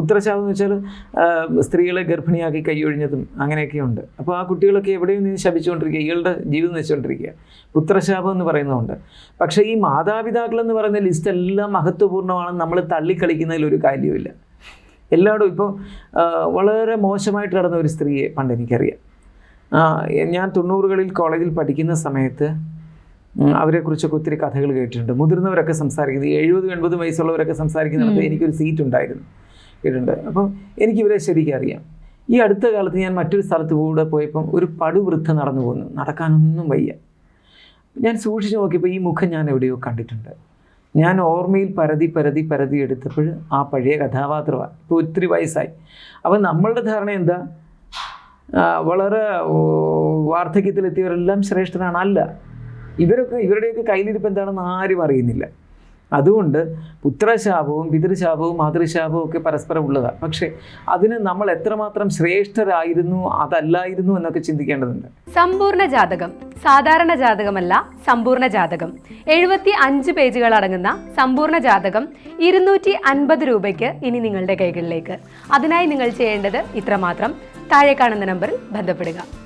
പുത്രശാപം എന്ന് വെച്ചാൽ സ്ത്രീകളെ ഗർഭിണിയാക്കി കൈയൊഴിഞ്ഞതും അങ്ങനെയൊക്കെയുണ്ട്. അപ്പോൾ ആ കുട്ടികളൊക്കെ എവിടെയും നിന്ന് ശപിച്ചുകൊണ്ടിരിക്കുക ഇയാളുടെ ജീവിതം നശിച്ചുകൊണ്ടിരിക്കുക. പുത്രശാപം എന്ന് പറയുന്നതുണ്ട്. പക്ഷേ ഈ മാതാപിതാക്കൾ എന്ന് പറയുന്ന ലിസ്റ്റ് എല്ലാം മഹത്വപൂർണമാണെന്ന് നമ്മൾ തള്ളിക്കളിക്കുന്നതിൽ ഒരു കാര്യമില്ല എല്ലായിടും ഇപ്പോൾ വളരെ മോശമായിട്ട് നടന്ന ഒരു സ്ത്രീയെ പണ്ട് എനിക്കറിയാം. ഞാൻ തൊണ്ണൂറുകളിൽ കോളേജിൽ പഠിക്കുന്ന സമയത്ത് അവരെക്കുറിച്ചൊക്കെ ഒത്തിരി കഥകൾ കേട്ടിട്ടുണ്ട്. മുതിർന്നവരൊക്കെ സംസാരിക്കുന്നത് എഴുപത് എൺപത് വയസ്സുള്ളവരൊക്കെ സംസാരിക്കുന്നിടത്ത് എനിക്കൊരു സീറ്റ് ഉണ്ടായിരുന്നു കേട്ടിട്ടുണ്ട് അപ്പം എനിക്കിവരെ ശരിക്കും അറിയാം. ഈ അടുത്ത കാലത്ത് ഞാൻ മറ്റൊരു സ്ഥലത്ത് കൂടെ പോയപ്പം ഒരു പടുവൃദ്ധ നടന്നു പോകുന്നു നടക്കാനൊന്നും വയ്യ. ഞാൻ സൂക്ഷിച്ച് നോക്കിയപ്പോൾ ഈ മുഖം ഞാൻ എവിടെയോ കണ്ടിട്ടുണ്ട്. ഞാൻ ഓർമ്മയിൽ പരതി പരതി പരതി എടുത്തപ്പോൾ ആ പഴയ കഥാപാത്രമാണ് ഇപ്പോൾ ഒത്തിരി വയസ്സായി. അപ്പം നമ്മളുടെ ധാരണ എന്താ? വളരെ വാർദ്ധക്യത്തിലെത്തിയവരെല്ലാം ശ്രേഷ്ഠനാണ് അല്ല. ഇവരൊക്കെ ഇവരുടെയൊക്കെ കയ്യിലിരിപ്പ് എന്താണെന്ന് ആരും അറിയുന്നില്ല. അതുകൊണ്ട് പുത്രശാപവും പിതൃശാപവും മാതൃശാപവും ഒക്കെ പരസ്പരം ഉള്ളതാണ് പക്ഷേ അതിന് നമ്മൾ എത്രമാത്രം ശ്രേഷ്ഠരായിരുന്നു അതല്ലായിരുന്നു എന്നൊക്കെ ചിന്തിക്കേണ്ടതുണ്ട്. സമ്പൂർണ ജാതകം സാധാരണ ജാതകമല്ല സമ്പൂർണ ജാതകം. എഴുപത്തി അഞ്ച് പേജുകൾ അടങ്ങുന്ന സമ്പൂർണ ജാതകം ഇരുന്നൂറ്റി അൻപത് രൂപയ്ക്ക് ഇനി നിങ്ങളുടെ കൈകളിലേക്ക്. അതിനായി നിങ്ങൾ ചെയ്യേണ്ടത് ഇത്രമാത്രം. താഴെ കാണുന്ന നമ്പറിൽ ബന്ധപ്പെടുക.